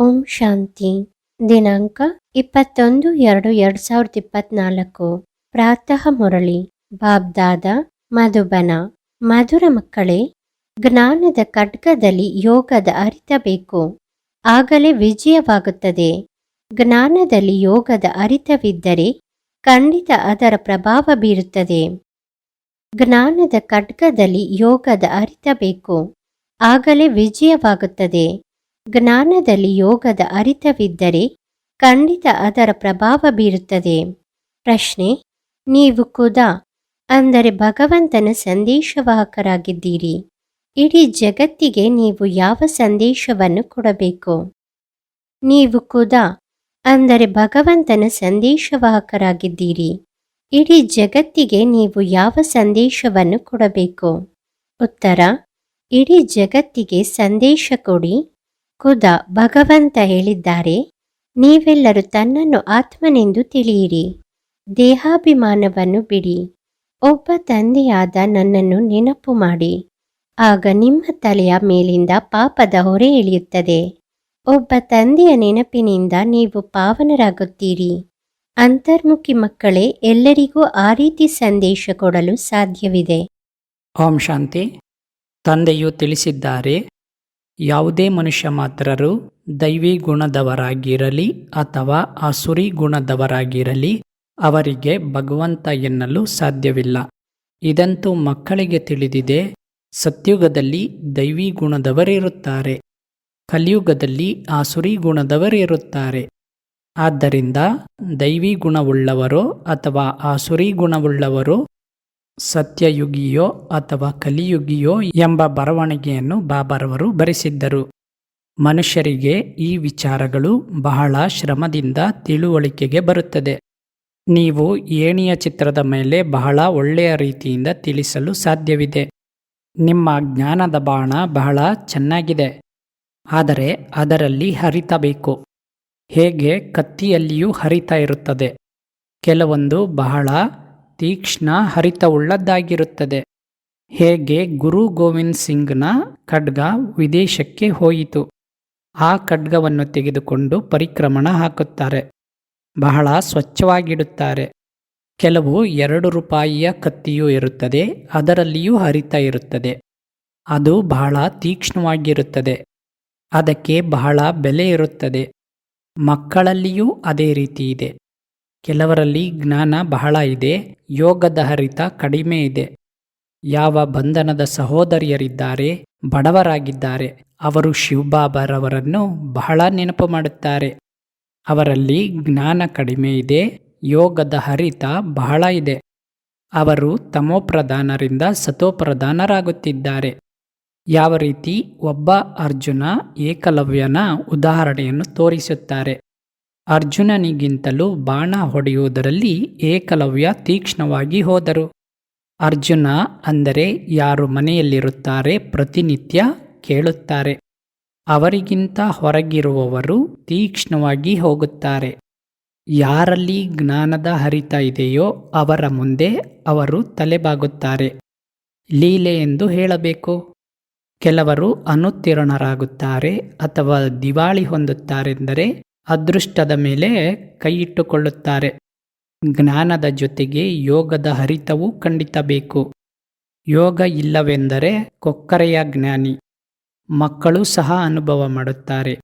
ಓಂ ಶಾಂತಿ. ದಿನಾಂಕ ಇಪ್ಪತ್ತೊಂದು ಎರಡು ಎರಡು ಸಾವಿರದ ಇಪ್ಪತ್ನಾಲ್ಕು. ಪ್ರಾತಃ ಮುರಳಿ. ಬಾಬ್ದಾದ ಮಧುಬನ. ಮಧುರ ಮಕ್ಕಳೇ, ಜ್ಞಾನದ ಖಡ್ಗದಲ್ಲಿ ಯೋಗದ ಅರಿತಬೇಕು. ಆಗಲೇ ವಿಜಯವಾಗುತ್ತದೆ. ಜ್ಞಾನದಲ್ಲಿ ಯೋಗದ ಅರಿತವಿದ್ದರೆ ಖಂಡಿತ ಅದರ ಪ್ರಭಾವ ಬೀರುತ್ತದೆ. ಜ್ಞಾನದ ಖಡ್ಗದಲ್ಲಿ ಯೋಗದ ಅರಿತಬೇಕು. ಆಗಲೇ ವಿಜಯವಾಗುತ್ತದೆ. ಜ್ಞಾನದಲ್ಲಿ ಯೋಗದ ಅರಿತವಿದ್ದರೆ ಖಂಡಿತ ಅದರ ಪ್ರಭಾವ ಬೀರುತ್ತದೆ. ಪ್ರಶ್ನೆ, ನೀವು ಖುದ? ಅಂದರೆ ಭಗವಂತನ ಸಂದೇಶವಾಹಕರಾಗಿದ್ದೀರಿ. ಇಡೀ ಜಗತ್ತಿಗೆ ನೀವು ಯಾವ ಸಂದೇಶವನ್ನು ಕೊಡಬೇಕು? ನೀವು ಖುದ? ಅಂದರೆ ಭಗವಂತನ ಸಂದೇಶವಾಹಕರಾಗಿದ್ದೀರಿ. ಇಡೀ ಜಗತ್ತಿಗೆ ನೀವು ಯಾವ ಸಂದೇಶವನ್ನು ಕೊಡಬೇಕು? ಉತ್ತರ, ಇಡೀ ಜಗತ್ತಿಗೆ ಸಂದೇಶ ಕೊಡಿ. ಖುದ ಭಗವಂತ ಹೇಳಿದ್ದಾರೆ, ನೀವೆಲ್ಲರೂ ತನ್ನನ್ನು ಆತ್ಮನೆಂದು ತಿಳಿಯಿರಿ. ದೇಹಾಭಿಮಾನವನ್ನು ಬಿಡಿ. ಒಬ್ಬ ತಂದೆಯಾದ ನನ್ನನ್ನು ನೆನಪು ಮಾಡಿ. ಆಗ ನಿಮ್ಮ ತಲೆಯ ಮೇಲಿಂದ ಪಾಪದ ಹೊರೆ ಇಳಿಯುತ್ತದೆ. ಒಬ್ಬ ತಂದೆಯ ನೆನಪಿನಿಂದ ನೀವು ಪಾವನರಾಗುತ್ತೀರಿ. ಅಂತರ್ಮುಖಿ ಮಕ್ಕಳೇ, ಎಲ್ಲರಿಗೂ ಆ ರೀತಿ ಸಂದೇಶ ಕೊಡಲು ಸಾಧ್ಯವಿದೆ. ಓಂ ಶಾಂತಿ. ತಂದೆಯು ತಿಳಿಸಿದ್ದಾರೆ ಯಾವುದೇ ಮನುಷ್ಯ ಮಾತ್ರರು ದೈವಿ ಗುಣದವರಾಗಿರಲಿ ಅಥವಾ ಅಸುರಿ ಗುಣದವರಾಗಿರಲಿ ಅವರಿಗೆ ಭಗವಂತ ಎನ್ನಲು ಸಾಧ್ಯವಿಲ್ಲ. ಇದಂತೂ ಮಕ್ಕಳಿಗೆ ತಿಳಿದಿದೆ, ಸತ್ಯುಗದಲ್ಲಿ ದೈವಿ ಗುಣದವರಿರುತ್ತಾರೆ, ಕಲಿಯುಗದಲ್ಲಿ ಆಸುರಿ ಗುಣದವರಿರುತ್ತಾರೆ. ಆದ್ದರಿಂದ ದೈವಿ ಗುಣವುಳ್ಳವರೋ ಅಥವಾ ಆಸುರಿ ಗುಣವುಳ್ಳವರೋ ಸತ್ಯಯುಗಿಯೋ ಅಥವಾ ಕಲಿಯುಗಿಯೋ ಎಂಬ ಬರವಣಿಗೆಯನ್ನು ಬಾಬಾರವರು ಬರೆಸಿದ್ದರು. ಮನುಷ್ಯರಿಗೆ ಈ ವಿಚಾರಗಳು ಬಹಳ ಶ್ರಮದಿಂದ ತಿಳುವಳಿಕೆಗೆ ಬರುತ್ತದೆ. ನೀವು ಏಣಿಯ ಚಿತ್ರದ ಮೇಲೆ ಬಹಳ ಒಳ್ಳೆಯ ರೀತಿಯಿಂದ ತಿಳಿಸಲು ಸಾಧ್ಯವಿದೆ. ನಿಮ್ಮ ಜ್ಞಾನದ ಬಾಣ ಬಹಳ ಚೆನ್ನಾಗಿದೆ. ಆದರೆ ಅದರಲ್ಲಿ ಹರಿತಬೇಕು ಹೇಗೆ ಕತ್ತಿಯಲ್ಲಿಯೂ ಹರಿತ ಇರುತ್ತದೆ. ಕೆಲವೊಂದು ಬಹಳ ತೀಕ್ಷ್ಣ ಹರಿತವುಳ್ಳದ್ದಾಗಿರುತ್ತದೆ. ಹೇಗೆ ಗುರು ಗೋವಿಂದ್ ಸಿಂಗ್ನ ಖಡ್ಗ ವಿದೇಶಕ್ಕೆ ಹೋಯಿತು. ಆ ಖಡ್ಗವನ್ನು ತೆಗೆದುಕೊಂಡು ಪರಿಕ್ರಮಣ ಹಾಕುತ್ತಾರೆ. ಬಹಳ ಸ್ವಚ್ಛವಾಗಿಡುತ್ತಾರೆ. ಕೆಲವು ಎರಡು ರೂಪಾಯಿಯ ಕತ್ತಿಯೂ ಇರುತ್ತದೆ, ಅದರಲ್ಲಿಯೂ ಹರಿತ ಇರುತ್ತದೆ. ಅದು ಬಹಳ ತೀಕ್ಷ್ಣವಾಗಿರುತ್ತದೆ. ಅದಕ್ಕೆ ಬಹಳ ಬೆಲೆ ಇರುತ್ತದೆ. ಮಕ್ಕಳಲ್ಲಿಯೂ ಅದೇ ರೀತಿ ಇದೆ. ಕೆಲವರಲ್ಲಿ ಜ್ಞಾನ ಬಹಳ ಇದೆ, ಯೋಗದ ಹರಿತ ಕಡಿಮೆ ಇದೆ. ಯಾವ ಬಂಧನದ ಸಹೋದರಿಯರಿದ್ದಾರೆ, ಬಡವರಾಗಿದ್ದಾರೆ, ಅವರು ಶಿವಬಾಬಾರವರನ್ನು ಬಹಳ ನೆನಪು ಮಾಡುತ್ತಾರೆ. ಅವರಲ್ಲಿ ಜ್ಞಾನ ಕಡಿಮೆ ಇದೆ, ಯೋಗದ ಹರಿತ ಬಹಳ ಇದೆ. ಅವರು ತಮೋಪ್ರಧಾನರಿಂದ ಸತೋಪ್ರಧಾನರಾಗುತ್ತಿದ್ದಾರೆ. ಯಾವ ರೀತಿ ಒಬ್ಬ ಅರ್ಜುನ ಏಕಲವ್ಯನ ಉದಾಹರಣೆಯನ್ನು ತೋರಿಸುತ್ತಾರೆ. ಅರ್ಜುನನಿಗಿಂತಲೂ ಬಾಣ ಹೊಡೆಯುವುದರಲ್ಲಿ ಏಕಲವ್ಯ ತೀಕ್ಷ್ಣವಾಗಿ ಹೋದರು. ಅರ್ಜುನ ಅಂದರೆ ಯಾರು ಮನೆಯಲ್ಲಿರುತ್ತಾರೆ ಪ್ರತಿನಿತ್ಯ ಕೇಳುತ್ತಾರೆ. ಅವರಿಗಿಂತ ಹೊರಗಿರುವವರು ತೀಕ್ಷ್ಣವಾಗಿ ಹೋಗುತ್ತಾರೆ. ಯಾರಲ್ಲಿ ಜ್ಞಾನದ ಹರಿತ ಇದೆಯೋ ಅವರ ಮುಂದೆ ಅವರು ತಲೆಬಾಗುತ್ತಾರೆ. ಲೀಲೆ ಎಂದು ಹೇಳಬೇಕು. ಕೆಲವರು ಅನುತ್ತೀರ್ಣರಾಗುತ್ತಾರೆ ಅಥವಾ ದಿವಾಳಿ ಹೊಂದುತ್ತಾರೆಂದರೆ ಅದೃಷ್ಟದ ಮೇಲೆ ಕೈಯಿಟ್ಟುಕೊಳ್ಳುತ್ತಾರೆ. ಜ್ಞಾನದ ಜೊತೆಗೆ ಯೋಗದ ಹರಿತವೂ ಖಂಡಿತ ಬೇಕು ಯೋಗ ಇಲ್ಲವೆಂದರೆ ಕೊಕ್ಕರೆಯ ಜ್ಞಾನಿ. ಮಕ್ಕಳು ಸಹ ಅನುಭವ ಮಾಡುತ್ತಾರೆ.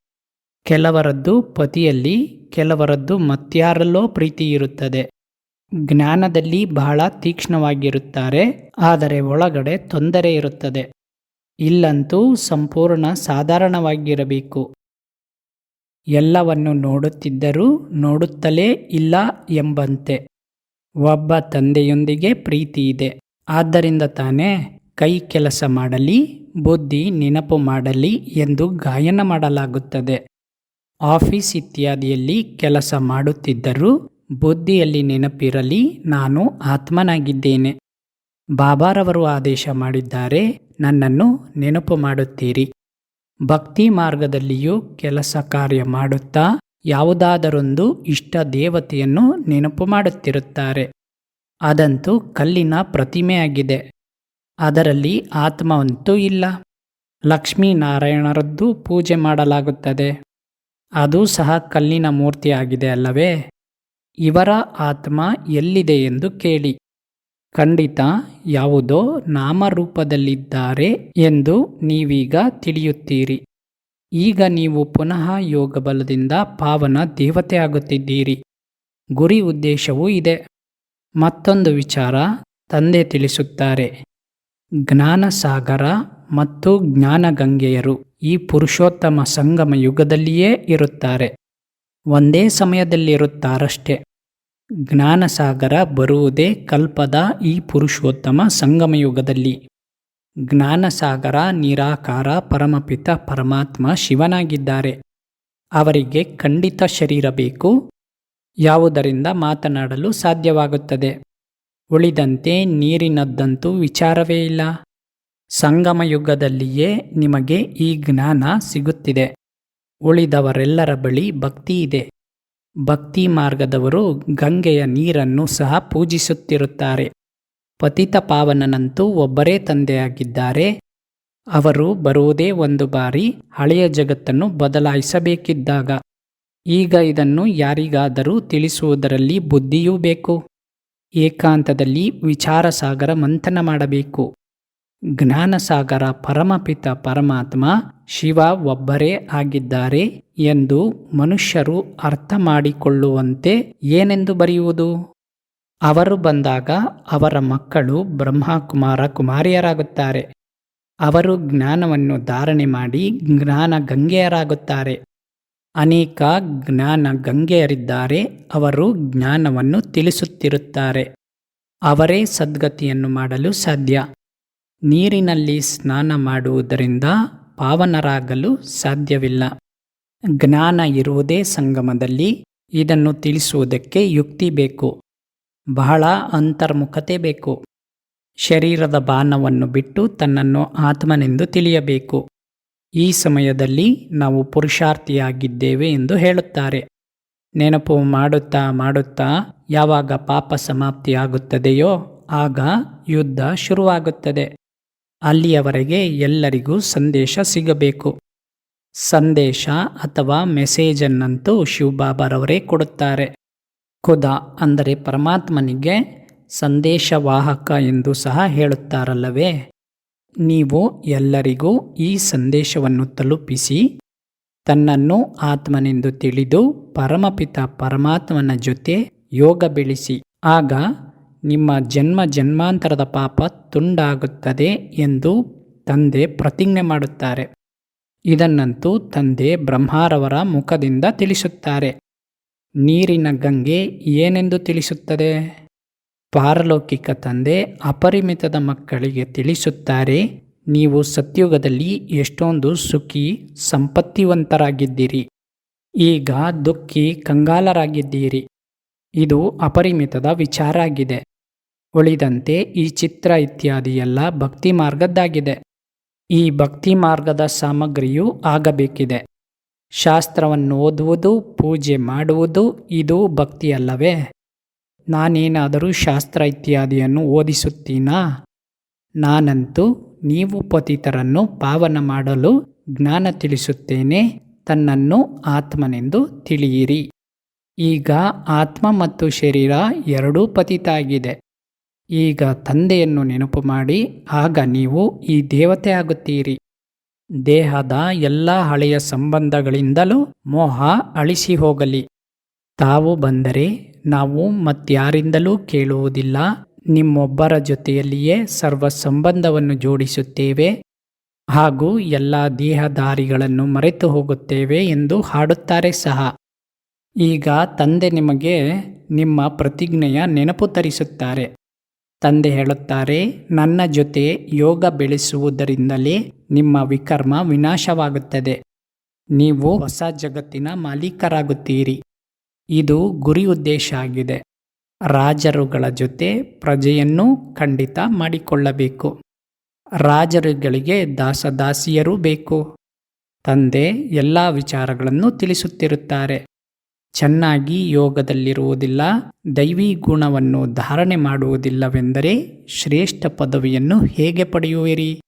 ಕೆಲವರದ್ದು ಪತಿಯಲ್ಲಿ, ಕೆಲವರದ್ದು ಮತ್ಯಾರಲ್ಲೋ ಪ್ರೀತಿ ಇರುತ್ತದೆ. ಜ್ಞಾನದಲ್ಲಿ ಬಹಳ ತೀಕ್ಷ್ಣವಾಗಿರುತ್ತಾರೆ, ಆದರೆ ಒಳಗಡೆ ತೊಂದರೆ ಇರುತ್ತದೆ. ಇಲ್ಲಂತೂ ಸಂಪೂರ್ಣ ಸಾಧಾರಣವಾಗಿರಬೇಕು. ಎಲ್ಲವನ್ನು ನೋಡುತ್ತಿದ್ದರೂ ನೋಡುತ್ತಲೇ ಇಲ್ಲ ಎಂಬಂತೆ. ಒಬ್ಬ ತಂದೆಯೊಂದಿಗೆ ಪ್ರೀತಿ ಇದೆ. ಆದ್ದರಿಂದ ತಾನೇ ಕೈ ಕೆಲಸ ಮಾಡಲಿ, ಬುದ್ಧಿ ನೆನಪು ಮಾಡಲಿ ಎಂದು ಗಾಯನ ಮಾಡಲಾಗುತ್ತದೆ. ಆಫೀಸ್ ಇತ್ಯಾದಿಯಲ್ಲಿ ಕೆಲಸ ಮಾಡುತ್ತಿದ್ದರೂ ಬುದ್ಧಿಯಲ್ಲಿ ನೆನಪಿರಲಿ, ನಾನು ಆತ್ಮನಾಗಿದ್ದೇನೆ. ಬಾಬಾರವರು ಆದೇಶ ಮಾಡಿದ್ದಾರೆ, ನನ್ನನ್ನು ನೆನಪು ಮಾಡುತ್ತೀರಿ. ಭಕ್ತಿ ಮಾರ್ಗದಲ್ಲಿಯೂ ಕೆಲಸ ಕಾರ್ಯ ಮಾಡುತ್ತಾ ಯಾವುದಾದರೊಂದು ಇಷ್ಟ ದೇವತೆಯನ್ನು ನೆನಪು ಮಾಡುತ್ತಿರುತ್ತಾರೆ. ಅದಂತೂ ಕಲ್ಲಿನ ಪ್ರತಿಮೆಯಾಗಿದೆ. ಅದರಲ್ಲಿ ಆತ್ಮವಂತೂ ಇಲ್ಲ. ಲಕ್ಷ್ಮೀನಾರಾಯಣರದ್ದು ಪೂಜೆ ಮಾಡಲಾಗುತ್ತದೆ. ಅದು ಸಹ ಕಲ್ಲಿನ ಮೂರ್ತಿಯಾಗಿದೆ ಅಲ್ಲವೇ? ಇವರ ಆತ್ಮ ಎಲ್ಲಿದೆ ಎಂದು ಕೇಳಿ. ಖಂಡಿತ ಯಾವುದೋ ನಾಮರೂಪದಲ್ಲಿದ್ದಾರೆ ಎಂದು ನೀವೀಗ ತಿಳಿಯುತ್ತೀರಿ. ಈಗ ನೀವು ಪುನಃ ಯೋಗ ಬಲದಿಂದ ಪಾವನ ದೇವತೆ ಆಗುತ್ತಿದ್ದೀರಿ. ಗುರಿ ಉದ್ದೇಶವೂ ಇದೆ. ಮತ್ತೊಂದು ವಿಚಾರ ತಂದೆ ತಿಳಿಸುತ್ತಾರೆ. ಜ್ಞಾನಸಾಗರ ಮತ್ತು ಜ್ಞಾನಗಂಗೆಯರು ಈ ಪುರುಷೋತ್ತಮ ಸಂಗಮ ಯುಗದಲ್ಲಿಯೇ ಇರುತ್ತಾರೆ. ಒಂದೇ ಸಮಯದಲ್ಲಿರುತ್ತಾರಷ್ಟೆ. ಜ್ಞಾನಸಾಗರ ಬರುವುದೇ ಕಲ್ಪದ ಈ ಪುರುಷೋತ್ತಮ ಸಂಗಮಯುಗದಲ್ಲಿ. ಜ್ಞಾನಸಾಗರ, ನಿರಾಕಾರ, ಪರಮಪಿತ, ಪರಮಾತ್ಮ ಶಿವನಾಗಿದ್ದಾರೆ. ಅವರಿಗೆ ಖಂಡಿತ ಶರೀರ ಬೇಕು. ಯಾವುದರಿಂದ ಮಾತನಾಡಲು ಸಾಧ್ಯವಾಗುತ್ತದೆ? ಉಳಿದಂತೆ ನೀರಿನದ್ದಂತೂ ವಿಚಾರವೇ ಇಲ್ಲ. ಸಂಗಮಯುಗದಲ್ಲಿಯೇ ನಿಮಗೆ ಈ ಜ್ಞಾನ ಸಿಗುತ್ತಿದೆ. ಉಳಿದವರೆಲ್ಲರ ಬಳಿ ಭಕ್ತಿ ಇದೆ. ಭಕ್ತಿ ಮಾರ್ಗದವರು ಗಂಗೆಯ ನೀರನ್ನು ಸಹ ಪೂಜಿಸುತ್ತಿರುತ್ತಾರೆ. ಪತಿತ ಪಾವನನಂತೂ ಒಬ್ಬರೇ ತಂದೆಯಾಗಿದ್ದಾರೆ. ಅವರು ಬರುವುದೇ ಒಂದು ಬಾರಿ ಹಳೆಯ ಜಗತ್ತನ್ನು ಬದಲಾಯಿಸಬೇಕಿದ್ದಾಗ. ಈಗ ಇದನ್ನು ಯಾರಿಗಾದರೂ ತಿಳಿಸುವುದರಲ್ಲಿ ಬುದ್ಧಿಯೂ ಬೇಕು. ಏಕಾಂತದಲ್ಲಿ ವಿಚಾರಸಾಗರ ಮಂಥನ ಮಾಡಬೇಕು. ಜ್ಞಾನಸಾಗರ ಪರಮಪಿತ ಪರಮಾತ್ಮ ಶಿವ ಒಬ್ಬರೇ ಆಗಿದ್ದಾರೆ ಎಂದು ಮನುಷ್ಯರು ಅರ್ಥ ಮಾಡಿಕೊಳ್ಳುವಂತೆ ಏನೆಂದು ಬರೆಯುವುದು? ಅವರು ಬಂದಾಗ ಅವರ ಮಕ್ಕಳು ಬ್ರಹ್ಮಕುಮಾರ ಕುಮಾರಿಯರಾಗುತ್ತಾರೆ. ಅವರು ಜ್ಞಾನವನ್ನು ಧಾರಣೆ ಮಾಡಿ ಜ್ಞಾನ ಗಂಗೆಯರಾಗುತ್ತಾರೆ. ಅನೇಕ ಜ್ಞಾನ ಗಂಗೆಯರಿದ್ದಾರೆ, ಅವರು ಜ್ಞಾನವನ್ನು ತಿಳಿಸುತ್ತಿರುತ್ತಾರೆ. ಅವರೇ ಸದ್ಗತಿಯನ್ನು ಮಾಡಲು ಸಾಧ್ಯ. ನೀರಿನಲ್ಲಿ ಸ್ನಾನ ಮಾಡುವುದರಿಂದ ಪಾವನರಾಗಲು ಸಾಧ್ಯವಿಲ್ಲ. ಜ್ಞಾನ ಇರುವುದೇ ಸಂಗಮದಲ್ಲಿ ಇದನ್ನು ತಿಳಿಸುವುದಕ್ಕೆ ಯುಕ್ತಿ ಬೇಕು. ಬಹಳ ಅಂತರ್ಮುಖತೆ ಬೇಕು. ಶರೀರದ ಬಾನವನ್ನು ಬಿಟ್ಟು ತನ್ನನ್ನು ಆತ್ಮನೆಂದು ತಿಳಿಯಬೇಕು. ಈ ಸಮಯದಲ್ಲಿ ನಾವು ಪುರುಷಾರ್ಥಿಯಾಗಿದ್ದೇವೆ ಎಂದು ಹೇಳುತ್ತಾರೆ. ನೆನಪು ಮಾಡುತ್ತಾ ಮಾಡುತ್ತಾ ಯಾವಾಗ ಪಾಪ ಸಮಾಪ್ತಿಯಾಗುತ್ತದೆಯೋ ಆಗ ಯುದ್ಧ ಶುರುವಾಗುತ್ತದೆ. ಅಲ್ಲಿಯವರೆಗೆ ಎಲ್ಲರಿಗೂ ಸಂದೇಶ ಸಿಗಬೇಕು. ಸಂದೇಶ ಅಥವಾ ಮೆಸೇಜನ್ನಂತೂ ಶಿವಬಾಬಾರವರೇ ಕೊಡುತ್ತಾರೆ. ಖುದಾ ಅಂದರೆ ಪರಮಾತ್ಮನಿಗೆ ಸಂದೇಶವಾಹಕ ಎಂದು ಸಹ ಹೇಳುತ್ತಾರಲ್ಲವೇ? ನೀವು ಎಲ್ಲರಿಗೂ ಈ ಸಂದೇಶವನ್ನು ತಲುಪಿಸಿ, ತನ್ನನ್ನು ಆತ್ಮನೆಂದು ತಿಳಿದು ಪರಮಪಿತ ಪರಮಾತ್ಮನ ಜೊತೆ ಯೋಗ ಬೆಳೆಸಿ. ಆಗ ನಿಮ್ಮ ಜನ್ಮ ಜನ್ಮಾಂತರದ ಪಾಪ ತುಂಡಾಗುತ್ತದೆ ಎಂದು ತಂದೆ ಪ್ರತಿಜ್ಞೆ ಮಾಡುತ್ತಾರೆ. ಇದನ್ನಂತೂ ತಂದೆ ಬ್ರಹ್ಮಾರವರ ಮುಖದಿಂದ ತಿಳಿಸುತ್ತಾರೆ. ನೀರಿನ ಗಂಗೆ ಏನೆಂದು ತಿಳಿಸುತ್ತದೆ? ಪಾರಲೌಕಿಕ ತಂದೆ ಅಪರಿಮಿತದ ಮಕ್ಕಳಿಗೆ ತಿಳಿಸುತ್ತಾರೆ, ನೀವು ಸತ್ಯುಗದಲ್ಲಿ ಎಷ್ಟೊಂದು ಸುಖಿ, ಸಂಪತ್ತಿವಂತರಾಗಿದ್ದೀರಿ. ಈಗ ದುಃಖಿ, ಕಂಗಾಲರಾಗಿದ್ದೀರಿ. ಇದು ಅಪರಿಮಿತದ ವಿಚಾರ ಆಗಿದೆ. ಉಳಿದಂತೆ ಈ ಚಿತ್ರ ಇತ್ಯಾದಿ ಎಲ್ಲ ಭಕ್ತಿ ಮಾರ್ಗದ್ದಾಗಿದೆ. ಈ ಭಕ್ತಿ ಮಾರ್ಗದ ಸಾಮಗ್ರಿಯೂ ಆಗಬೇಕಿದೆ. ಶಾಸ್ತ್ರವನ್ನು ಓದುವುದು, ಪೂಜೆ ಮಾಡುವುದು, ಇದು ಭಕ್ತಿಯಲ್ಲವೇ? ನಾನೇನಾದರೂ ಶಾಸ್ತ್ರ ಇತ್ಯಾದಿಯನ್ನು ಓದಿಸುತ್ತೀನಾ? ನಾನಂತೂ ನೀವು ಪತಿತರನ್ನು ಪಾವನ ಮಾಡಲು ಜ್ಞಾನ ತಿಳಿಸುತ್ತೇನೆ, ತನ್ನನ್ನು ಆತ್ಮನೆಂದು ತಿಳಿಯಿರಿ. ಈಗ ಆತ್ಮ ಮತ್ತು ಶರೀರ ಎರಡೂ ಪತಿತ ಆಗಿದೆ ಈಗ ತಂದೆಯನ್ನು ನೆನಪು ಮಾಡಿ, ಆಗ ನೀವು ಈ ದೇವತೆ ಆಗುತ್ತೀರಿ. ದೇಹದ ಎಲ್ಲ ಹಳೆಯ ಸಂಬಂಧಗಳಿಂದಲೂ ಮೋಹ ಅಳಿಸಿ ಹೋಗಲಿ. ತಾವು ಬಂದರೆ ನಾವು ಮತ್ಯಾರಿಂದಲೂ ಕೇಳುವುದಿಲ್ಲ. ನಿಮ್ಮೊಬ್ಬರ ಜೊತೆಯಲ್ಲಿಯೇ ಸರ್ವ ಸಂಬಂಧವನ್ನು ಜೋಡಿಸುತ್ತೇವೆ. ಹಾಗೂ ಎಲ್ಲ ದೇಹದಾರಿಗಳನ್ನು ಮರೆತು ಹೋಗುತ್ತೇವೆ ಎಂದು ಹಾಡುತ್ತಾರೆ ಸಹ. ಈಗ ತಂದೆ ನಿಮಗೆ ನಿಮ್ಮ ಪ್ರತಿಜ್ಞೆಯ ನೆನಪು ತರಿಸುತ್ತಾರೆ. ತಂದೆ ಹೇಳುತ್ತಾರೆ, ನನ್ನ ಜೊತೆ ಯೋಗ ಬೆಳೆಸುವುದರಿಂದಲೇ ನಿಮ್ಮ ವಿಕರ್ಮ ವಿನಾಶವಾಗುತ್ತದೆ. ನೀವು ಹೊಸ ಜಗತ್ತಿನ ಮಾಲೀಕರಾಗುತ್ತೀರಿ. ಇದು ಗುರಿ ಉದ್ದೇಶ ಆಗಿದೆ. ರಾಜರುಗಳ ಜೊತೆ ಪ್ರಜೆಯನ್ನು ಖಂಡಿತ ಮಾಡಿಕೊಳ್ಳಬೇಕು. ರಾಜರುಗಳಿಗೆ ದಾಸದಾಸಿಯರೂ ಬೇಕು. ತಂದೆ ಎಲ್ಲ ವಿಚಾರಗಳನ್ನು ತಿಳಿಸುತ್ತಿರುತ್ತಾರೆ. ಚೆನ್ನಾಗಿ ಯೋಗದಲ್ಲಿರುವುದಿಲ್ಲ, ದೈವಿ ಗುಣವನ್ನು ಧಾರಣೆ ಮಾಡುವುದಿಲ್ಲವೆಂದರೆ ಶ್ರೇಷ್ಠ ಪದವಿಯನ್ನು ಹೇಗೆ ಪಡೆಯುವಿರಿ?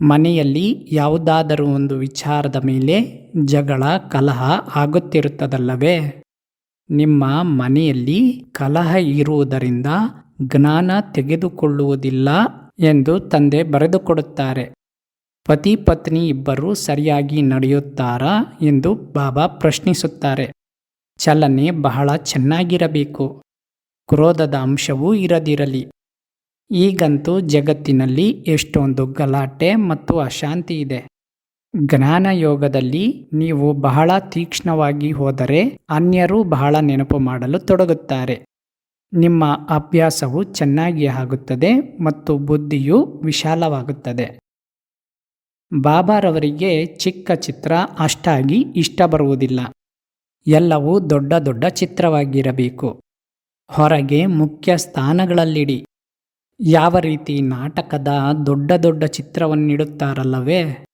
ಮನೆಯಲ್ಲಿ ಯಾವುದಾದರೂ ಒಂದು ವಿಚಾರದ ಮೇಲೆ ಜಗಳ, ಕಲಹ ಆಗುತ್ತಿರುತ್ತದಲ್ಲವೇ? ನಿಮ್ಮ ಮನೆಯಲ್ಲಿ ಕಲಹ ಇರುವುದರಿಂದ ಜ್ಞಾನ ತೆಗೆದುಕೊಳ್ಳುವುದಿಲ್ಲ ಎಂದು ತಂದೆ ಬರೆದುಕೊಡುತ್ತಾರೆ. ಪತಿ ಪತ್ನಿ ಇಬ್ಬರು ಸರಿಯಾಗಿ ನಡೆಯುತ್ತಾರಾ ಎಂದು ಬಾಬಾ ಪ್ರಶ್ನಿಸುತ್ತಾರೆ. ಚಲನೆ ಬಹಳ ಚೆನ್ನಾಗಿರಬೇಕು. ಕ್ರೋಧದ ಅಂಶವೂ ಇರದಿರಲಿ. ಈಗಂತೂ ಜಗತ್ತಿನಲ್ಲಿ ಎಷ್ಟೊಂದು ಗಲಾಟೆ ಮತ್ತು ಅಶಾಂತಿ ಇದೆ. ಜ್ಞಾನ ಯೋಗದಲ್ಲಿ ನೀವು ಬಹಳ ತೀಕ್ಷ್ಣವಾಗಿ ಹೋದರೆ ಅನ್ಯರು ಬಹಳ ನೆನಪು ಮಾಡಲು ತೊಡಗುತ್ತಾರೆ. ನಿಮ್ಮ ಅಭ್ಯಾಸವು ಚೆನ್ನಾಗಿ ಆಗುತ್ತದೆ ಮತ್ತು ಬುದ್ಧಿಯು ವಿಶಾಲವಾಗುತ್ತದೆ. ಬಾಬಾರವರಿಗೆ ಚಿಕ್ಕ ಚಿತ್ರ ಅಷ್ಟಾಗಿ ಇಷ್ಟ ಬರುವುದಿಲ್ಲ ಎಲ್ಲವೂ ದೊಡ್ಡ ದೊಡ್ಡ ಚಿತ್ರವಾಗಿರಬೇಕು. ಹೊರಗೆ ಮುಖ್ಯ ಸ್ಥಾನಗಳಲ್ಲಿಡಿ. ಯಾವ ರೀತಿ ನಾಟಕದ ದೊಡ್ಡ ದೊಡ್ಡ ಚಿತ್ರವನ್ನಿಡುತ್ತಾರಲ್ಲವೇ?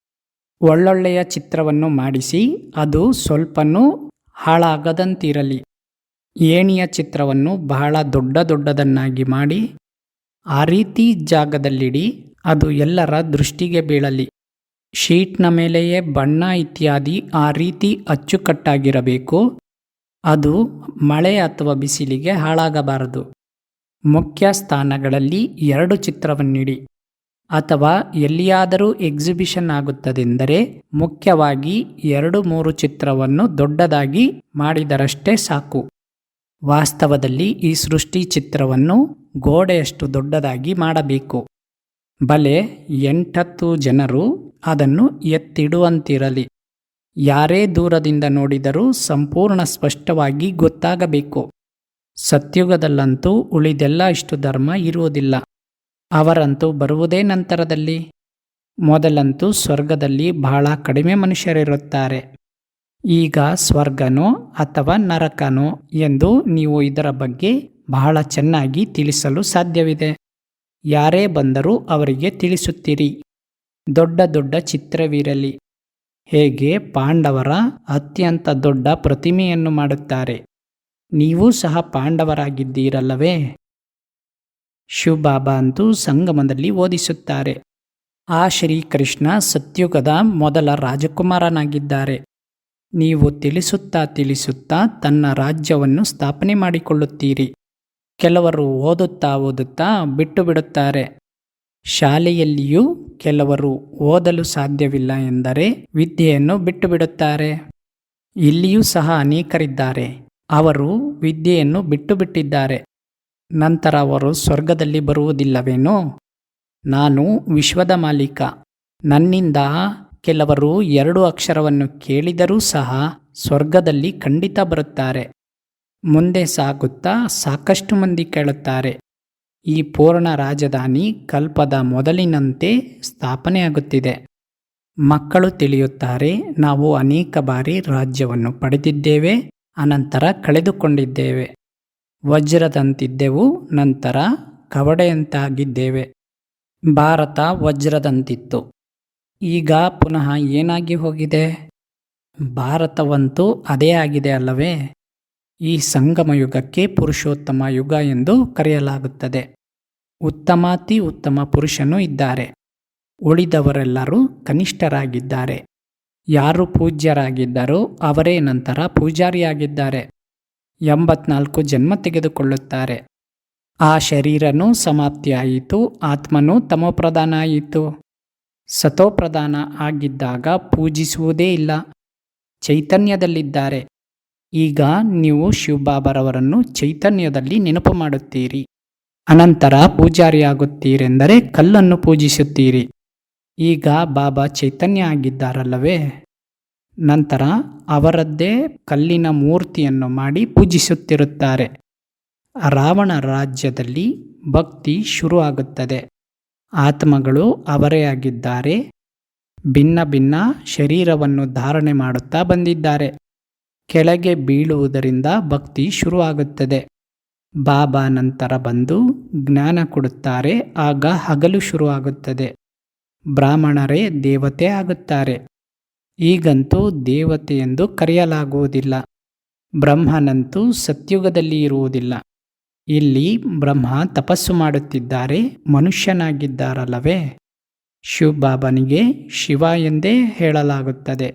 ಒಳ್ಳೊಳ್ಳೆಯ ಚಿತ್ರವನ್ನು ಮಾಡಿಸಿ, ಅದು ಸ್ವಲ್ಪನೂ ಹಾಳಾಗದಂತಿರಲಿ. ಏಣಿಯ ಚಿತ್ರವನ್ನು ಬಹಳ ದೊಡ್ಡ ದೊಡ್ಡದನ್ನಾಗಿ ಮಾಡಿ, ಆ ರೀತಿ ಜಾಗದಲ್ಲಿಡಿ, ಅದು ಎಲ್ಲರ ದೃಷ್ಟಿಗೆ ಬೀಳಲಿ. ಶೀಟ್ನ ಮೇಲೆಯೇ ಬಣ್ಣ ಇತ್ಯಾದಿ ಆ ರೀತಿ ಅಚ್ಚುಕಟ್ಟಾಗಿರಬೇಕು. ಅದು ಮಳೆ ಅಥವಾ ಬಿಸಿಲಿಗೆ ಹಾಳಾಗಬಾರದು. ಮುಖ್ಯ ಸ್ಥಾನಗಳಲ್ಲಿ ಎರಡು ಚಿತ್ರವನ್ನಿಡಿ. ಅಥವಾ ಎಲ್ಲಿಯಾದರೂ ಎಕ್ಸಿಬಿಷನ್ ಆಗುತ್ತದೆಂದರೆ ಮುಖ್ಯವಾಗಿ ಎರಡು ಮೂರು ಚಿತ್ರವನ್ನು ದೊಡ್ಡದಾಗಿ ಮಾಡಿದರಷ್ಟೇ ಸಾಕು. ವಾಸ್ತವದಲ್ಲಿ ಈ ಸೃಷ್ಟಿ ಚಿತ್ರವನ್ನು ಗೋಡೆಯಷ್ಟು ದೊಡ್ಡದಾಗಿ ಮಾಡಬೇಕು. ಬಲೆ ಎಂಟತ್ತು ಜನರು ಅದನ್ನು ಎತ್ತಿಡುವಂತಿರಲಿ. ಯಾರೇ ದೂರದಿಂದ ನೋಡಿದರೂ ಸಂಪೂರ್ಣ ಸ್ಪಷ್ಟವಾಗಿ ಗೊತ್ತಾಗಬೇಕು. ಸತ್ಯುಗದಲ್ಲಂತೂ ಉಳಿದೆಲ್ಲ ಇಷ್ಟು ಧರ್ಮ ಇರುವುದಿಲ್ಲ. ಅವರಂತೂ ಬರುವುದೇ ನಂತರದಲ್ಲಿ. ಮೊದಲಂತೂ ಸ್ವರ್ಗದಲ್ಲಿ ಬಹಳ ಕಡಿಮೆ ಮನುಷ್ಯರಿರುತ್ತಾರೆ. ಈಗ ಸ್ವರ್ಗನೋ ಅಥವಾ ನರಕನೋ ಎಂದು ನೀವು ಇದರ ಬಗ್ಗೆ ಬಹಳ ಚೆನ್ನಾಗಿ ತಿಳಿಸಲು ಸಾಧ್ಯವಿದೆ. ಯಾರೇ ಬಂದರೂ ಅವರಿಗೆ ತಿಳಿಸುತ್ತೀರಿ. ದೊಡ್ಡ ದೊಡ್ಡ ಚಿತ್ರವಿರಲಿ. ಹೇಗೆ ಪಾಂಡವರ ಅತ್ಯಂತ ದೊಡ್ಡ ಪ್ರತಿಮೆಯನ್ನು ಮಾಡುತ್ತಾರೆ. ನೀವೂ ಸಹ ಪಾಂಡವರಾಗಿದ್ದೀರಲ್ಲವೇ? ಶಿವಬಾಬಾ ಅಂತೂ ಸಂಗಮದಲ್ಲಿ ಓದಿಸುತ್ತಾರೆ. ಆ ಶ್ರೀಕೃಷ್ಣ ಸತ್ಯುಗದ ಮೊದಲ ರಾಜಕುಮಾರನಾಗಿದ್ದಾರೆ. ನೀವು ತಿಳಿಸುತ್ತಾ ತಿಳಿಸುತ್ತಾ ತನ್ನ ರಾಜ್ಯವನ್ನು ಸ್ಥಾಪನೆ ಮಾಡಿಕೊಳ್ಳುತ್ತೀರಿ. ಕೆಲವರು ಓದುತ್ತಾ ಓದುತ್ತಾ ಬಿಟ್ಟು ಬಿಡುತ್ತಾರೆ. ಶಾಲೆಯಲ್ಲಿಯೂ ಕೆಲವರು ಓದಲು ಸಾಧ್ಯವಿಲ್ಲ ಎಂದರೆ ವಿದ್ಯೆಯನ್ನು ಬಿಟ್ಟು ಬಿಡುತ್ತಾರೆ ಇಲ್ಲಿಯೂ ಸಹ ಅನೇಕರಿದ್ದಾರೆ. ಅವರು ವಿದ್ಯೆಯನ್ನು ಬಿಟ್ಟು ಬಿಟ್ಟಿದ್ದಾರೆ ನಂತರ ಅವರು ಸ್ವರ್ಗದಲ್ಲಿ ಬರುವುದಿಲ್ಲವೇನೋ? ನಾನು ವಿಶ್ವದ ಮಾಲೀಕ. ನನ್ನಿಂದ ಕೆಲವರು ಎರಡು ಅಕ್ಷರವನ್ನು ಕೇಳಿದರೂ ಸಹ ಸ್ವರ್ಗದಲ್ಲಿ ಖಂಡಿತ ಬರುತ್ತಾರೆ. ಮುಂದೆ ಸಾಗುತ್ತಾ ಸಾಕಷ್ಟು ಮಂದಿ ಕೇಳುತ್ತಾರೆ. ಈ ಪೂರ್ಣ ರಾಜಧಾನಿ ಕಲ್ಪದ ಮೊದಲಿನಂತೆ ಸ್ಥಾಪನೆಯಾಗುತ್ತಿದೆ ಮಕ್ಕಳು ತಿಳಿಯುತ್ತಾರೆ, ನಾವು ಅನೇಕ ಬಾರಿ ರಾಜ್ಯವನ್ನು ಪಡೆದಿದ್ದೇವೆ, ಅನಂತರ ಕಳೆದುಕೊಂಡಿದ್ದೇವೆ. ವಜ್ರದಂತಿದ್ದೆವು, ನಂತರ ಕವಡೆಯಂತಾಗಿದ್ದೇವೆ. ಭಾರತ ವಜ್ರದಂತಿತ್ತು. ಈಗ ಪುನಃ ಏನಾಗಿ ಹೋಗಿದೆ? ಭಾರತವಂತೂ ಅದೇ ಆಗಿದೆ ಅಲ್ಲವೇ? ಈ ಸಂಗಮ ಯುಗಕ್ಕೆ ಪುರುಷೋತ್ತಮ ಯುಗ ಎಂದು ಕರೆಯಲಾಗುತ್ತದೆ. ಉತ್ತಮಾತಿ ಉತ್ತಮ ಪುರುಷನು ಇದ್ದಾರೆ. ಉಳಿದವರೆಲ್ಲರೂ ಕನಿಷ್ಠರಾಗಿದ್ದಾರೆ. ಯಾರು ಪೂಜ್ಯರಾಗಿದ್ದಾರೋ ಅವರೇ ನಂತರ ಪೂಜಾರಿಯಾಗಿದ್ದಾರೆ. ಎಂಬತ್ನಾಲ್ಕು ಜನ್ಮ ತೆಗೆದುಕೊಳ್ಳುತ್ತಾರೆ. ಆ ಶರೀರನೂ ಸಮಾಪ್ತಿಯಾಯಿತು, ಆತ್ಮನೂ ತಮೋಪ್ರಧಾನ ಆಯಿತು ಸತೋಪ್ರಧಾನ ಆಗಿದ್ದಾಗ ಪೂಜಿಸುವುದೇ ಇಲ್ಲ. ಚೈತನ್ಯದಲ್ಲಿದ್ದಾರೆ. ಈಗ ನೀವು ಶಿವಬಾಬರವರನ್ನು ಚೈತನ್ಯದಲ್ಲಿ ನೆನಪು ಮಾಡುತ್ತೀರಿ. ಅನಂತರ ಪೂಜಾರಿಯಾಗುತ್ತೀರೆಂದರೆ ಕಲ್ಲನ್ನು ಪೂಜಿಸುತ್ತೀರಿ. ಈಗ ಬಾಬಾ ಚೈತನ್ಯ ಆಗಿದ್ದಾರಲ್ಲವೇ? ನಂತರ ಅವರದ್ದೇ ಕಲ್ಲಿನ ಮೂರ್ತಿಯನ್ನು ಮಾಡಿ ಪೂಜಿಸುತ್ತಿರುತ್ತಾರೆ. ರಾವಣ ರಾಜ್ಯದಲ್ಲಿ ಭಕ್ತಿ ಶುರುವಾಗುತ್ತದೆ. ಆತ್ಮಗಳು ಅವರೇ ಆಗಿದ್ದಾರೆ. ಭಿನ್ನ ಭಿನ್ನ ಶರೀರವನ್ನು ಧಾರಣೆ ಮಾಡುತ್ತಾ ಬಂದಿದ್ದಾರೆ. ಕೆಳಗೆ ಬೀಳುವುದರಿಂದ ಭಕ್ತಿ ಶುರುವಾಗುತ್ತದೆ. ಬಾಬಾ ನಂತರ ಬಂದು ಜ್ಞಾನ ಕೊಡುತ್ತಾರೆ, ಆಗ ಹಗಲು ಶುರುವಾಗುತ್ತದೆ. ಬ್ರಾಹ್ಮಣರೇ, ದೇವತೆ ಆಗುತ್ತಾರೆ. ಈಗಂತೂ ದೇವತೆ ಎಂದು ಕರೆಯಲಾಗುವುದಿಲ್ಲ. ಬ್ರಹ್ಮನಂತೂ ಸತ್ಯುಗದಲ್ಲಿ ಇರುವುದಿಲ್ಲ. ಇಲ್ಲಿ ಬ್ರಹ್ಮ ತಪಸ್ಸು ಮಾಡುತ್ತಿದ್ದಾರೆ, ಮನುಷ್ಯನಾಗಿದ್ದಾರಲ್ಲವೇ? ಶಿವಬಾಬನಿಗೆ ಶಿವ ಎಂದೇ ಹೇಳಲಾಗುತ್ತದೆ.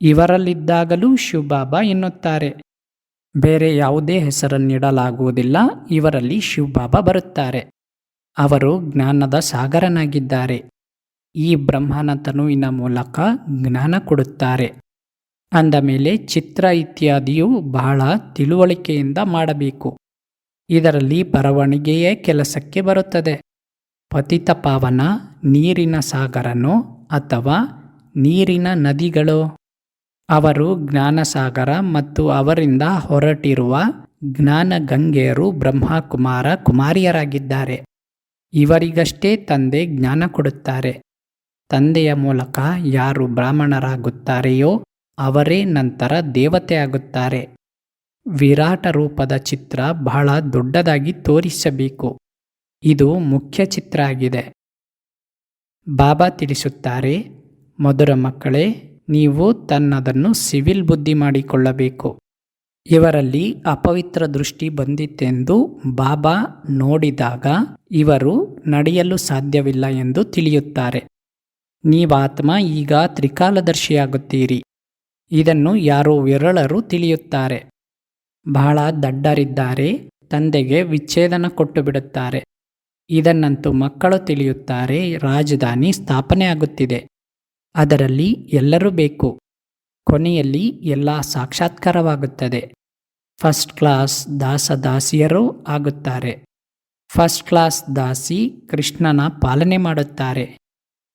ಇವರಲ್ಲಿದ್ದಾಗಲೂ ಶಿವಬಾಬಾ ಎನ್ನುತ್ತಾರೆ. ಬೇರೆ ಯಾವುದೇ ಹೆಸರನ್ನಿಡಲಾಗುವುದಿಲ್ಲ, ಇವರಲ್ಲಿ ಶಿವಬಾಬಾ ಬರುತ್ತಾರೆ. ಅವರು ಜ್ಞಾನದ ಸಾಗರನಾಗಿದ್ದಾರೆ. ಈ ಬ್ರಹ್ಮನ ತನುವಿನ ಮೂಲಕ ಜ್ಞಾನ ಕೊಡುತ್ತಾರೆ. ಅಂದ ಮೇಲೆ ಚಿತ್ರ ಇತ್ಯಾದಿಯು ಬಹಳ ತಿಳುವಳಿಕೆಯಿಂದ ಮಾಡಬೇಕು. ಇದರಲ್ಲಿ ಬರವಣಿಗೆಯೇ ಕೆಲಸಕ್ಕೆ ಬರುತ್ತದೆ. ಪತಿತ ಪಾವನ ನೀರಿನ ಸಾಗರನೋ ಅಥವಾ ನೀರಿನ ನದಿಗಳೋ? ಅವರು ಜ್ಞಾನಸಾಗರ ಮತ್ತು ಅವರಿಂದ ಹೊರಟಿರುವ ಜ್ಞಾನ ಗಂಗೆಯರು ಬ್ರಹ್ಮಕುಮಾರ ಕುಮಾರಿಯರಾಗಿದ್ದಾರೆ. ಇವರಿಗಷ್ಟೇ ತಂದೆ ಜ್ಞಾನ ಕೊಡುತ್ತಾರೆ. ತಂದೆಯ ಮೂಲಕ ಯಾರು ಬ್ರಾಹ್ಮಣರಾಗುತ್ತಾರೆಯೋ ಅವರೇ ನಂತರ ದೇವತೆ ಆಗುತ್ತಾರೆ. ವಿರಾಟ ರೂಪದ ಚಿತ್ರ ಬಹಳ ದೊಡ್ಡದಾಗಿ ತೋರಿಸಬೇಕು. ಇದು ಮುಖ್ಯ ಚಿತ್ರ ಆಗಿದೆ. ಬಾಬಾ ತಿಳಿಸುತ್ತಾರೆ, ಮಧುರ ಮಕ್ಕಳೇ ನೀವು ತನ್ನದನ್ನು ಸಿವಿಲ್ ಬುದ್ಧಿ ಮಾಡಿಕೊಳ್ಳಬೇಕು. ಇವರಲ್ಲಿ ಅಪವಿತ್ರ ದೃಷ್ಟಿ ಬಂದಿತ್ತೆಂದು ಬಾಬಾ ನೋಡಿದಾಗ ಇವರು ನಡೆಯಲು ಸಾಧ್ಯವಿಲ್ಲ ಎಂದು ತಿಳಿಯುತ್ತಾರೆ. ನೀವಾತ್ಮ ಈಗ ತ್ರಿಕಾಲದರ್ಶಿಯಾಗುತ್ತೀರಿ. ಇದನ್ನು ಯಾರೋ ವಿರಳರು ತಿಳಿಯುತ್ತಾರೆ. ಬಹಳ ದಡ್ಡರಿದ್ದಾರೆ, ತಂದೆಗೆ ವಿಚ್ಛೇದನ ಕೊಟ್ಟು ಬಿಡುತ್ತಾರೆ ಇದನ್ನಂತೂ ಮಕ್ಕಳು ತಿಳಿಯುತ್ತಾರೆ, ರಾಜಧಾನಿ ಸ್ಥಾಪನೆ ಆಗುತ್ತಿದೆ ಅದರಲ್ಲಿ ಎಲ್ಲರೂ ಬೇಕು. ಕೊನೆಯಲ್ಲಿ ಎಲ್ಲ ಸಾಕ್ಷಾತ್ಕಾರವಾಗುತ್ತದೆ. ಫಸ್ಟ್ ಕ್ಲಾಸ್ ದಾಸ ದಾಸಿಯರೂ ಆಗುತ್ತಾರೆ. ಫಸ್ಟ್ ಕ್ಲಾಸ್ ದಾಸಿ ಕೃಷ್ಣನ ಪಾಲನೆ ಮಾಡುತ್ತಾರೆ.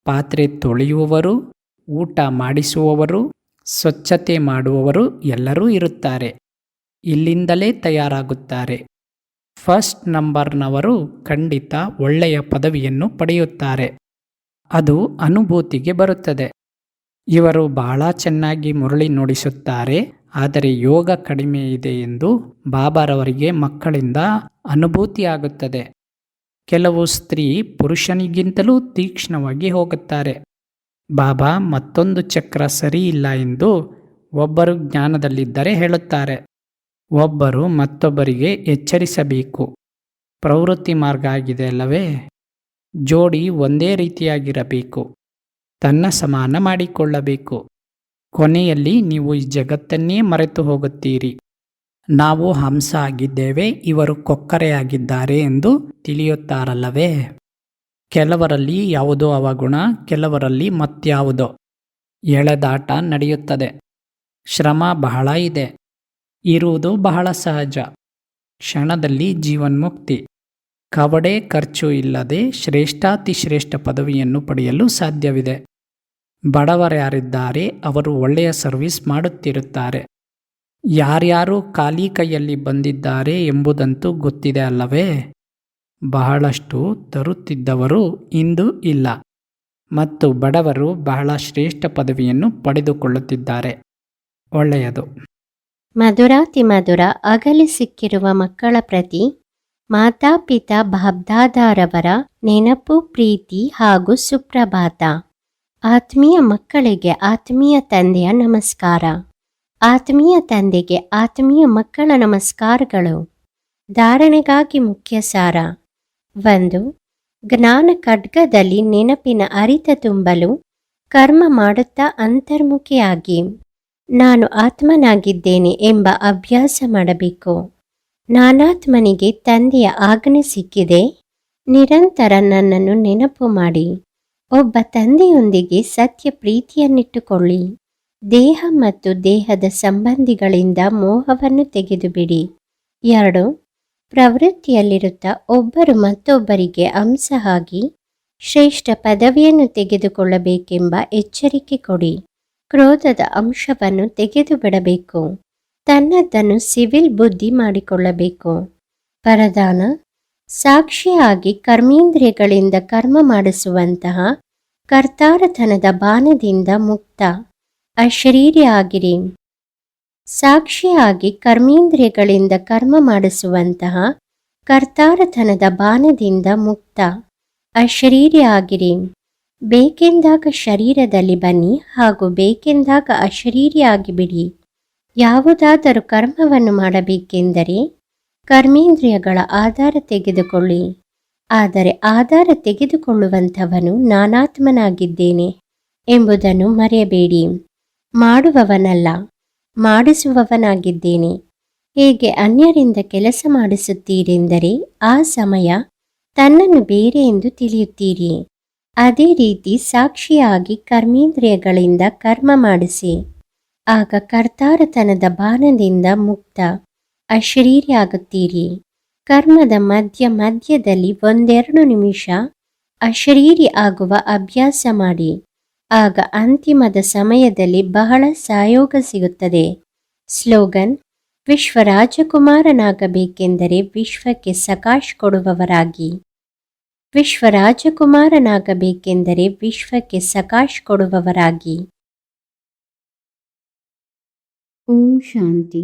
ಪಾತ್ರೆ ತೊಳೆಯುವವರು, ಊಟ ಮಾಡಿಸುವವರು, ಸ್ವಚ್ಛತೆ ಮಾಡುವವರು ಎಲ್ಲರೂ ಇರುತ್ತಾರೆ. ಇಲ್ಲಿಂದಲೇ ತಯಾರಾಗುತ್ತಾರೆ. ಫಸ್ಟ್ ನಂಬರ್ನವರು ಖಂಡಿತ ಒಳ್ಳೆಯ ಪದವಿಯನ್ನು ಪಡೆಯುತ್ತಾರೆ. ಅದು ಅನುಭೂತಿಗೆ ಬರುತ್ತದೆ. ಇವರು ಬಹಳ ಚೆನ್ನಾಗಿ ಮುರಳಿ ನುಡಿಸುತ್ತಾರೆ, ಆದರೆ ಯೋಗ ಕಡಿಮೆ ಇದೆ ಎಂದು ಬಾಬಾರವರಿಗೆ ಮಕ್ಕಳಿಂದ ಅನುಭೂತಿಯಾಗುತ್ತದೆ. ಕೆಲವು ಸ್ತ್ರೀ ಪುರುಷನಿಗಿಂತಲೂ ತೀಕ್ಷ್ಣವಾಗಿ ಹೋಗುತ್ತಾರೆ. ಬಾಬಾ, ಮತ್ತೊಂದು ಚಕ್ರ ಸರಿ ಇಲ್ಲ ಎಂದು ಒಬ್ಬರು ಜ್ಞಾನದಲ್ಲಿದ್ದರೆ ಹೇಳುತ್ತಾರೆ. ಒಬ್ಬರು ಮತ್ತೊಬ್ಬರಿಗೆ ಎಚ್ಚರಿಸಬೇಕು. ಪ್ರವೃತ್ತಿ ಮಾರ್ಗ ಆಗಿದೆ ಅಲ್ಲವೇ? ಜೋಡಿ ಒಂದೇ ರೀತಿಯಾಗಿರಬೇಕು. ತನ್ನ ಸಮಾನ ಮಾಡಿಕೊಳ್ಳಬೇಕು. ಕೊನೆಯಲ್ಲಿ ನೀವು ಈ ಜಗತ್ತನ್ನೇ ಮರೆತು ಹೋಗುತ್ತೀರಿ. ನಾವು ಹಂಸ ಆಗಿದ್ದೇವೆ, ಇವರು ಕೊಕ್ಕರೆಯಾಗಿದ್ದಾರೆ ಎಂದು ತಿಳಿಯುತ್ತಾರಲ್ಲವೇ? ಕೆಲವರಲ್ಲಿ ಯಾವುದೋ ಅವಗುಣ ಕೆಲವರಲ್ಲಿ ಮತ್ಯಾವುದೋ. ಎಳೆದಾಟ ನಡೆಯುತ್ತದೆ. ಶ್ರಮ ಬಹಳ ಇದೆ. ಇರುವುದು ಬಹಳ ಸಹಜ. ಕ್ಷಣದಲ್ಲಿ ಜೀವನ್ಮುಕ್ತಿ. ಕವಡೆ ಖರ್ಚು ಇಲ್ಲದೆ ಶ್ರೇಷ್ಠಾತಿ ಶ್ರೇಷ್ಠ ಪದವಿಯನ್ನು ಪಡೆಯಲು ಸಾಧ್ಯವಿದೆ. ಬಡವರ್ಯಾರಿದ್ದಾರೆ ಅವರು ಒಳ್ಳೆಯ ಸರ್ವಿಸ್ ಮಾಡುತ್ತಿರುತ್ತಾರೆ. ಯಾರ್ಯಾರು ಖಾಲಿ ಕೈಯಲ್ಲಿ ಬಂದಿದ್ದಾರೆ ಎಂಬುದಂತೂ ಗೊತ್ತಿದೆ ಅಲ್ಲವೇ? ಬಹಳಷ್ಟು ತರುತ್ತಿದ್ದವರು ಇಂದು ಇಲ್ಲ. ಮತ್ತು ಬಡವರು ಬಹಳ ಶ್ರೇಷ್ಠ ಪದವಿಯನ್ನು ಪಡೆದುಕೊಳ್ಳುತ್ತಿದ್ದಾರೆ. ಒಳ್ಳೆಯದು. ಮಧುರಾತಿ ಮಧುರ ಅಗಲಿ ಸಿಕ್ಕಿರುವ ಮಕ್ಕಳ ಪ್ರತಿ ಮಾತಾಪಿತಾ ಬಾಬ್ದಾದಾರವರ ನೆನಪು, ಪ್ರೀತಿ ಹಾಗೂ ಸುಪ್ರಭಾತ. ಆತ್ಮೀಯ ಮಕ್ಕಳಿಗೆ ಆತ್ಮೀಯ ತಂದೆಯ ನಮಸ್ಕಾರ. ಆತ್ಮೀಯ ತಂದೆಗೆ ಆತ್ಮೀಯ ಮಕ್ಕಳ ನಮಸ್ಕಾರಗಳು. ಧಾರಣೆಗಾಗಿ ಮುಖ್ಯ ಸಾರ. ಒಂದು, ಜ್ಞಾನ ಖಡ್ಗದಲ್ಲಿ ನೆನಪಿನ ಅರಿತ ತುಂಬಲು ಕರ್ಮ ಮಾಡುತ್ತಾ ಅಂತರ್ಮುಖಿಯಾಗಿ. ನಾನು ಆತ್ಮನಾಗಿದ್ದೇನೆ ಎಂಬ ಅಭ್ಯಾಸ ಮಾಡಬೇಕು. ನಾನಾತ್ಮನಿಗೆ ತಂದೆಯ ಆಜ್ಞೆ ಸಿಕ್ಕಿದೆ. ನಿರಂತರ ನನ್ನನ್ನು ನೆನಪು ಮಾಡಿ. ಒಬ್ಬ ತಂದೆಯೊಂದಿಗೆ ಸತ್ಯ ಪ್ರೀತಿಯನ್ನಿಟ್ಟುಕೊಳ್ಳಿ. ದೇಹ ಮತ್ತು ದೇಹದ ಸಂಬಂಧಿಗಳಿಂದ ಮೋಹವನ್ನು ತೆಗೆದುಬಿಡಿ. ಎರಡು, ಪ್ರವೃತ್ತಿಯಲ್ಲಿರುತ್ತಾ ಒಬ್ಬರು ಮತ್ತೊಬ್ಬರಿಗೆ ಅಂಶ ಆಗಿ ಶ್ರೇಷ್ಠ ಪದವಿಯನ್ನು ತೆಗೆದುಕೊಳ್ಳಬೇಕೆಂಬ ಎಚ್ಚರಿಕೆ ಕೊಡಿ. ಕ್ರೋಧದ ಅಂಶವನ್ನು ತೆಗೆದು ಬಿಡಬೇಕು ತನ್ನದನ್ನು ಸಿವಿಲ್ ಬುದ್ಧಿ ಮಾಡಿಕೊಳ್ಳಬೇಕು. ಪರದಾನ ಸಾಕ್ಷಿಯಾಗಿ ಕರ್ಮೇಂದ್ರಿಯಗಳಿಂದ ಕರ್ಮ ಮಾಡಿಸುವಂತಹ ಕರ್ತಾರತನದ ಬಾಣದಿಂದ ಮುಕ್ತ, ಅಶರೀರಿಯಾಗಿರಿ. ಸಾಕ್ಷಿಯಾಗಿ ಕರ್ಮೇಂದ್ರಿಯಗಳಿಂದ ಕರ್ಮ ಮಾಡಿಸುವಂತಹ ಕರ್ತಾರತನದ ಬಾಣದಿಂದ ಮುಕ್ತ, ಅಶರೀರಿಯಾಗಿರಿ. ಬೇಕೆಂದಾಗ ಶರೀರದಲ್ಲಿ ಬನ್ನಿ ಹಾಗೂ ಬೇಕೆಂದಾಗ ಅಶರೀರಿಯಾಗಿ ಬಿಡಿ. ಯಾವುದಾದರೂ ಕರ್ಮವನ್ನು ಮಾಡಬೇಕೆಂದರೆ ಕರ್ಮೇಂದ್ರಿಯಗಳ ಆಧಾರ ತೆಗೆದುಕೊಳ್ಳಿ. ಆದರೆ ಆಧಾರ ತೆಗೆದುಕೊಳ್ಳುವಂಥವನು ನಾನಾತ್ಮನಾಗಿದ್ದೇನೆ ಎಂಬುದನ್ನು ಮರೆಯಬೇಡಿ. ಮಾಡುವವನಲ್ಲ, ಮಾಡಿಸುವವನಾಗಿದ್ದೇನೆ. ಹೇಗೆ ಅನ್ಯರಿಂದ ಕೆಲಸ ಮಾಡಿಸುತ್ತೀರೆಂದರೆ ಆ ಸಮಯ ತನ್ನನ್ನು ಬೇರೆ ಎಂದು ತಿಳಿಯುತ್ತೀರಿ. ಅದೇ ರೀತಿ ಸಾಕ್ಷಿಯಾಗಿ ಕರ್ಮೇಂದ್ರಿಯಗಳಿಂದ ಕರ್ಮ ಮಾಡಿಸಿ. ಆಗ ಕರ್ತಾರತನದ ಬಾಣದಿಂದ ಮುಕ್ತ ಅಶರೀರಿಯಾಗುತ್ತೀರಿ. ಕರ್ಮದ ಮಧ್ಯ ಮಧ್ಯದಲ್ಲಿ ಒಂದೆರಡು ನಿಮಿಷ ಅಶರೀರಿ ಆಗುವ ಅಭ್ಯಾಸ ಮಾಡಿ. ಆಗ ಅಂತಿಮದ ಸಮಯದಲ್ಲಿ ಬಹಳ ಸಹಯೋಗ ಸಿಗುತ್ತದೆ. ಸ್ಲೋಗನ್, ವಿಶ್ವ ರಾಜಕುಮಾರನಾಗಬೇಕೆಂದರೆ ವಿಶ್ವಕ್ಕೆ ಸಕಾಶ್ ಕೊಡುವವರಾಗಿ. ವಿಶ್ವ ರಾಜಕುಮಾರನಾಗಬೇಕೆಂದರೆ ವಿಶ್ವಕ್ಕೆ ಸಕಾಶ್ ಕೊಡುವವರಾಗಿ. ಓಂ ಶಾಂತಿ